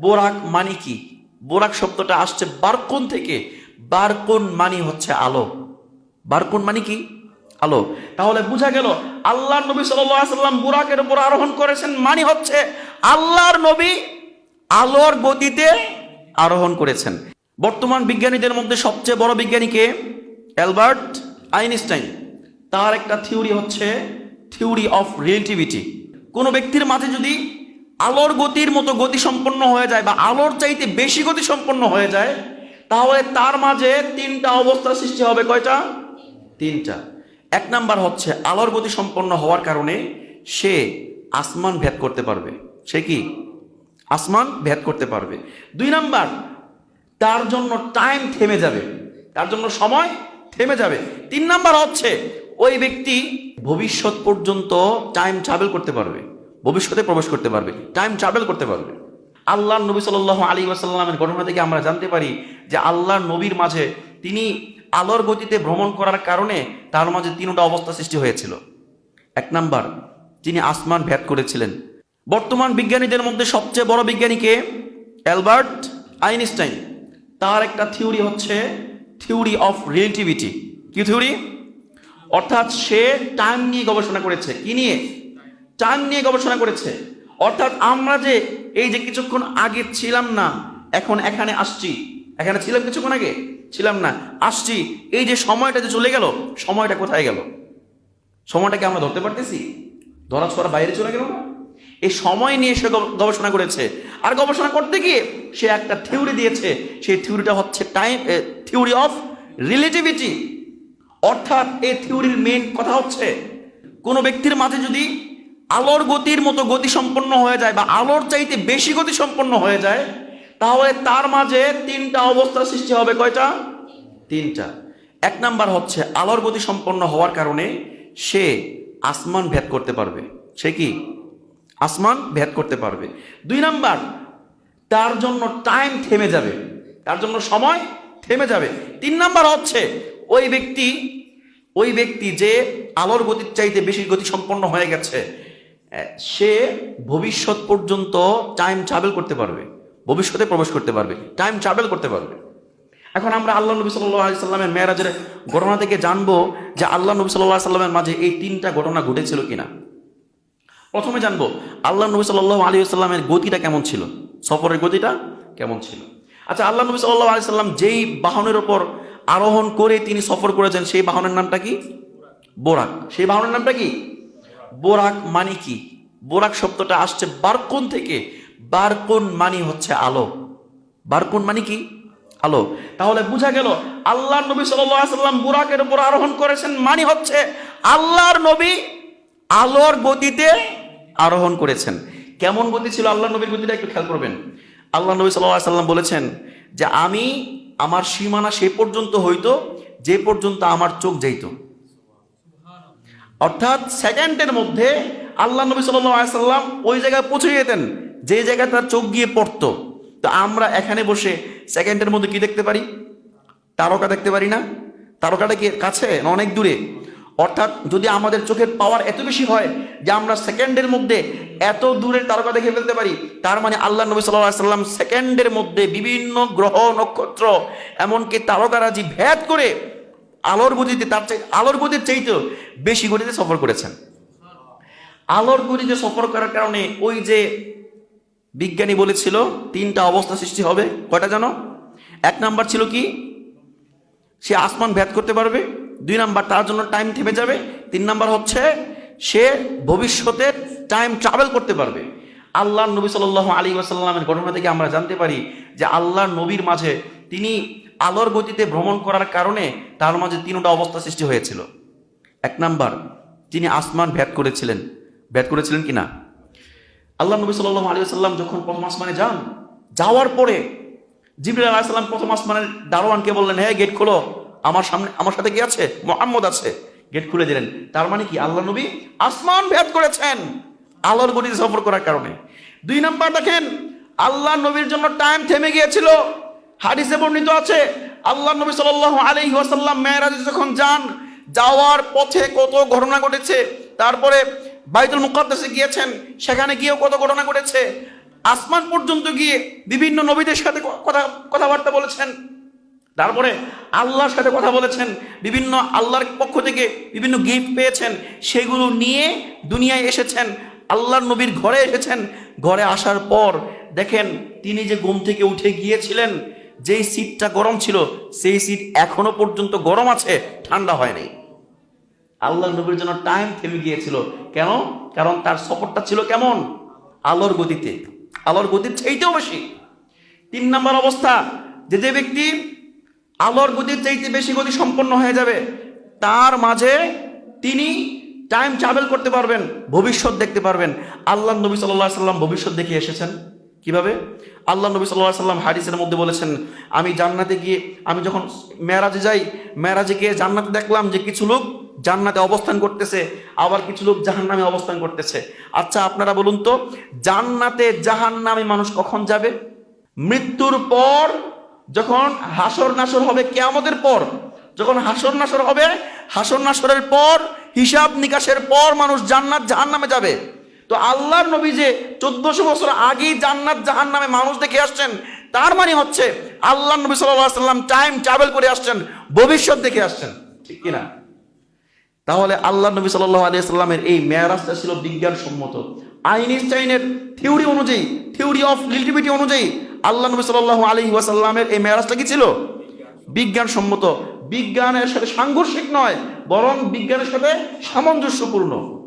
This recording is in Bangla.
বোরাক মানে কি? বোরাক শব্দটা আসছে বারকুন থেকে। বারকুন মানে হচ্ছে আলো। বারকুন মানে কি? আলো। তাহলে বোঝা গেল আল্লাহর নবী সাল্লাম বুরাকের উপর আরোহণ করেছেন মানে হচ্ছে আল্লাহর নবী আলোর গতিতে আরোহণ করেছেন। বর্তমান বিজ্ঞানীদের মধ্যে সবচেয়ে বড় বিজ্ঞানীকে অ্যালবার্ট আইনস্টাইন। তার একটা থিওরি হচ্ছে থিওরি অফ রিলেটিভিটি কোনো ব্যক্তির মাঝে যদি আলোর গতির মতো গতি সম্পন্ন হয়ে যায় বা আলোর চাইতে বেশি গতি সম্পন্ন হয়ে যায়, তাহলে তার মাঝে তিনটা অবস্থা সৃষ্টি হবে। কয়টা? তিনটা। এক নাম্বার হচ্ছে আলোর গতি সম্পন্ন হওয়ার কারণে সে আসমান ভেদ করতে পারবে। সে কি? আসমান ভেদ করতে পারবে। দুই নাম্বার, তার জন্য টাইম থেমে যাবে। তার জন্য সময় থেমে যাবে। তিন নাম্বার হচ্ছে ওই ব্যক্তি ভবিষ্যৎ পর্যন্ত টাইম ট্রাভেল করতে পারবে। ভবিষ্যতে প্রবেশ করতে পারবে টাইম ট্রাভেল করতে পারবে। আল্লাহ নবী সাল আলী ওয়াসাল্লামের ঘটনা থেকে আমরা জানতে পারি যে আল্লাহ নবীর মাঝে তিনি আলোর গতিতে ভ্রমণ করার কারণে তার মাঝে তিনটা অবস্থা সৃষ্টি হয়েছিল। এক নাম্বার, তিনি আসমান ভেদ করেছিলেন। বর্তমান বিজ্ঞানীদের মধ্যে সবচেয়ে বড় বিজ্ঞানীকে অ্যালবার্ট আইনস্টাইন। তার একটা থিওরি হচ্ছে থিওরি অফ রিলেটিভিটি। কি থিওরি? অর্থাৎ সে টাইম নিয়ে গবেষণা করেছে। কি নিয়ে? টাইম নিয়ে গবেষণা করেছে। অর্থাৎ আমরা যে এই যে কিছুক্ষণ আগে ছিলাম না, এখন এখানে আসছি। এখানে ছিলাম কিছুক্ষণ আগে? ছিলাম না। আসছি। এই যে সময়টা যে চলে গেল, সময়টা কোথায় গেল? সময়টাকে আমরা ধরতে পারতেছি? ধরা ছোড়া বাইরে চলে গেল এই সময় নিয়ে সে গবেষণা করেছে। আর গবেষণা করতে গিয়ে সে একটা থিওরি দিয়েছে। সেই থিওরিটা হচ্ছে টাইম থিওরি অফ রিলেটিভিটি অর্থাৎ এই থিওরির মেন কথা হচ্ছে, কোনো ব্যক্তির মাঝে যদি আলোর গতির মতো গতি সম্পন্ন হয়ে যায় বা আলোর চাইতে বেশি গতি সম্পন্ন হয়ে যায়, তাহলে তার মাঝে তিনটা অবস্থা সৃষ্টি হবে। কয়টা? তিনটা। এক নাম্বার হচ্ছে আলোর গতি সম্পন্ন হওয়ার কারণে সে আসমান ভেদ করতে পারবে। সে কি? আসমান ভেদ করতে পারবে। দুই নাম্বার, তার জন্য টাইম থেমে যাবে। তার জন্য সময় থেমে যাবে। তিন নাম্বার হচ্ছে ওই ব্যক্তি ওই ব্যক্তি যে আলোর গতির চাইতে বেশি গতি সম্পন্ন হয়ে গেছে সে ভবিষ্যৎ পর্যন্ত টাইম ট্রাভেল করতে পারবে। ভবিষ্যতে প্রবেশ করতে পারবে। টাইম ট্রাভেল করতে পারবে। এখন আমরা আল্লাহ নবী সাল্লাহ সাল্লামের মেয়েরাজের ঘটনা থেকে জানব যে আল্লাহ নবী সাল্লাহ সাল্লামের মাঝে এই তিনটা ঘটনা ঘটেছিল কিনা। প্রথমে জানব, আল্লাহ নবী সাল্লাহ আলী সাল্লামের গতিটা কেমন ছিল? সফরের গতিটা কেমন ছিল? আচ্ছা আল্লাহ নবী সাল্লাহ আলি সাল্লাম যেই বাহনের ওপর আরোহণ করে তিনি সফর করেছেন, সেই বাহনের নামটা কি? বোরাক। সেই বাহনের নামটা কি? বোরাক মানে কি? বোরাক শব্দটা আসছে বারকুন থেকে। বারকুন মানে হচ্ছে আলো। বারকুন মানে কি? আলো। তাহলে বোঝা গেল আল্লাহর নবী সাল্লাম বুরাকের উপর আরোহণ করেছেন মানে হচ্ছে আল্লাহর নবী আলোর গতিতে আরোহণ করেছেন। কেমন গতি ছিল আল্লাহ নবীর গতিটা একটু খেয়াল করবেন। আল্লাহ নবী সাল্লাম বলেছেন যে, আমি আমার সীমানা সে পর্যন্ত হইতো, যে পর্যন্ত আমার চোখ যাইতো। অর্থাৎ সেকেন্ডের মধ্যে আল্লাহ নবী সাল্লাম ওই জায়গায় পৌঁছে যেতেন, যে জায়গায় তার চোখ গিয়ে পড়তো। তো আমরা এখানে বসে সেকেন্ডের মধ্যে কি দেখতে পারি? তারকা দেখতে পারি না। তারকাটা কি কাছে না অনেক দূরে? অর্থাৎ যদি আমাদের চোখের পাওয়ার এত বেশি হয় যে আমরা সেকেন্ডের মধ্যে এত দূরের তারকা দেখে ফেলতে পারি, তার মানে আল্লাহ নবী সাল্লাহ সাল্লাম সেকেন্ডের মধ্যে বিভিন্ন গ্রহ, নক্ষত্র, এমনকি তারকারাজি ভেদ করে আলোর গতিতে তার চাই আলোর গতির চাইতেও বেশি গতিতে সফর করেছেন। আলোর গতিতে সফর করার কারণে ওই যে বিজ্ঞানী বলেছিল, তিনটা অবস্থা সৃষ্টি হবে। কয়টা জানো? এক নাম্বার ছিল কি? সে আসমান ভেদ করতে পারবে। দুই নাম্বার, তার জন্য টাইম থেমে যাবে। তিন নাম্বার হচ্ছে, সে ভবিষ্যতে টাইম ট্রাভেল করতে পারবে। আল্লাহ নবী সাল আলী ওয়াসাল্লামের ঘটনা থেকে আমরা জানতে পারি যে আল্লাহ নবীর মাঝে তিনি আলোর গতিতে ভ্রমণ করার কারণে তার মাঝে তিনটা অবস্থা সৃষ্টি হয়েছিল। এক নাম্বার, তিনি আসমান ভেদ করেছিলেন। ভেদ করেছিলেন কিনা? আল্লাহ নবী সাল্লাহ আলী সাল্লাম যখন প্রথম আসমানে যান, যাওয়ার পরে জিবরুল আলাহ সাল্লাম প্রথম আসমানের দারোয়ানকে বললেন হ্যাঁ গেট খোলো, আমার সামনে, আমার সাথে কি আছে? মোহাম্মদ আছে। গেট খুলে দিলেন। তার মানে কি? আল্লাহ নবী আসমান ভেদ করেছেন আলোর গতিতে সফর করার কারণে। দুই নাম্বার দেখেন, আল্লাহ নবীর জন্য টাইম থেমে গিয়েছিল। হাদিসে বর্ণিত আছে আল্লাহ নবী সাল্লাল্লাহু আলাইহি ওয়াসাল্লাম মেয়েরাজে যখন যান, যাওয়ার পথে কত ঘটনা ঘটেছে, তারপরে বাইতুল মুকাদ্দাসে গিয়েছেন, সেখানে গিয়েও কত ঘটনা ঘটেছে, আসমান পর্যন্ত গিয়ে বিভিন্ন নবীদের সাথে কথা, কথাবার্তা বলেছেন, তারপরে আল্লাহর সাথে কথা বলেছেন, বিভিন্ন আল্লাহর পক্ষ থেকে বিভিন্ন গিফট পেয়েছেন, সেগুলো নিয়ে দুনিয়ায় এসেছেন, আল্লাহর নবীর ঘরে এসেছেন, ঘরে আসার পর দেখেন তিনি যে ঘুম থেকে উঠে গিয়েছিলেন যেই সিটটা গরম ছিল, সেই সিট এখনও পর্যন্ত গরম আছে, ঠান্ডা হয়নি আল্লাহ নবীর জন্য টাইম থেমে গিয়েছিল। কেন? কারণ তার সফরটা ছিল কেমন? আলোর গতিতে। আলোর গতির চাইতেও বেশি। তিন নম্বর অবস্থা, যে যে ব্যক্তি আলোর গতির চাইতে বেশি গতি সম্পন্ন হয়ে যাবে, তার মাঝে তিনি টাইম ট্রাভেল করতে পারবেন, ভবিষ্যৎ দেখতে পারবেন। আল্লাহ নবী সাল্লাহ সাল্লাম ভবিষ্যৎ দেখে এসেছেন। কীভাবে? আল্লাহ নবী সাল্লাহ সাল্লাম হাদিসের মধ্যে বলেছেন, আমি জান্নাতে গিয়ে, আমি যখন মেরাজে যাই মেরাজে গিয়ে জান্নাতে দেখলাম যে কিছু লোক জান্নাতে অবস্থান করতেছে, আবার কিছু লোক জাহান্নামে অবস্থান করতেছে। আচ্ছা আপনারা বলুন তো, জান্নাতে জাহান্নামে মানুষ কখন যাবে? মৃত্যুর পর, যখন হাসর নাসর হবে, কেয়ামতের পর, যখন হাসর নাসর হবে হাসর নাসরের পর হিসাব নিকাশের পর মানুষ জান্নাত, জাহান্নামে যাবে। তো আল্লাহর নবী যে চোদ্দশো বছর আগেই জান্নাত জাহান্নামে মানুষ দেখে আসছেন, তার মানে হচ্ছে আল্লাহ নবী সাল্লাম টাইম ট্রাভেল করে আসছেন, ভবিষ্যৎ দেখে আসছেন। ঠিক কিনা? তাহলে আল্লাহ নবী সাল্লাহ আলিয়া সাল্লামের এই মেয়ারাজটা ছিল বিজ্ঞানসম্মত। আইনস্টাইনের থিওরি অনুযায়ী থিওরি অফ রিলেটিভিটি অনুযায়ী আল্লাহ নবী সাল্লাহ আলী ওয়াসাল্লামের এই মেয়ারাজটা কি ছিল? বিজ্ঞানসম্মত। বিজ্ঞানের সাথে সাংঘর্ষিক নয়, বরং বিজ্ঞানের সাথে সামঞ্জস্যপূর্ণ।